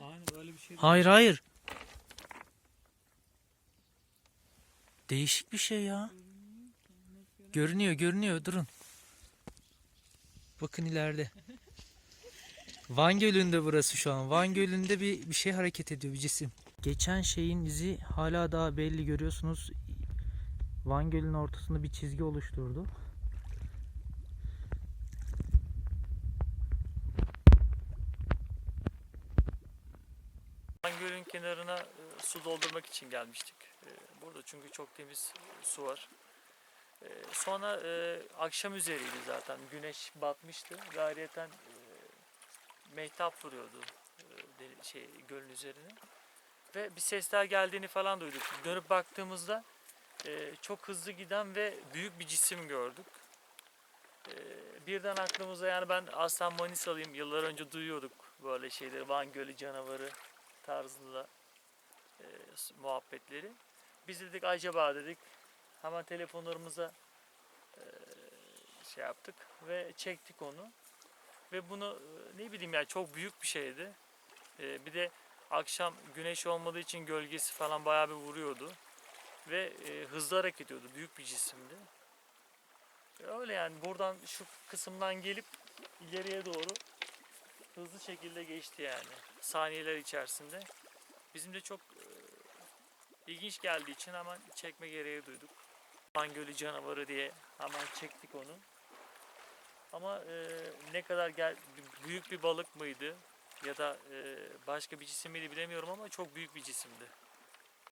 Aynen bir şey. Hayır hayır. Değişik bir şey ya. Görünüyor görünüyor durun. Bakın ileride. Van Gölü'nde burası şu an. Van Gölü'nde bir, bir şey hareket ediyor bir cisim. Geçen şeyin izi hala daha belli görüyorsunuz. Van Gölü'nün ortasında bir çizgi oluşturdu. Van Gölü'nün kenarına e, su doldurmak için gelmiştik. E, burada çünkü çok temiz e, su var. Sonra akşam üzeriydi zaten. Güneş batmıştı. Gayriyeten e, mehtap vuruyordu şey gölün üzerine. Ve bir sesler geldiğini falan duyduk. Dönüp baktığımızda çok hızlı giden ve büyük bir cisim gördük. Birden aklımıza yani ben aslen Manisalıyım. Yıllar önce duyuyorduk böyle şeyleri. Van Gölü canavarı tarzında e, muhabbetleri. Biz dedik acaba dedik hemen telefonlarımıza e, şey yaptık ve çektik onu. Ve bunu e, ne bileyim yani çok büyük bir şeydi. E, bir de akşam güneş olmadığı için gölgesi falan bayağı bir vuruyordu. Ve e, hızlı hareket ediyordu. Büyük bir cisimdi. Öyle yani buradan şu kısımdan gelip ileriye doğru hızlı şekilde geçti yani. Saniyeler içerisinde. Bizim de çok e, ilginç geldiği için hemen çekme gereği duyduk. Van Gölü canavarı diye hemen çektik onu. Ama e, ne kadar gel büyük bir balık mıydı ya da e, başka bir cisim miydi bilemiyorum ama çok büyük bir cisimdi.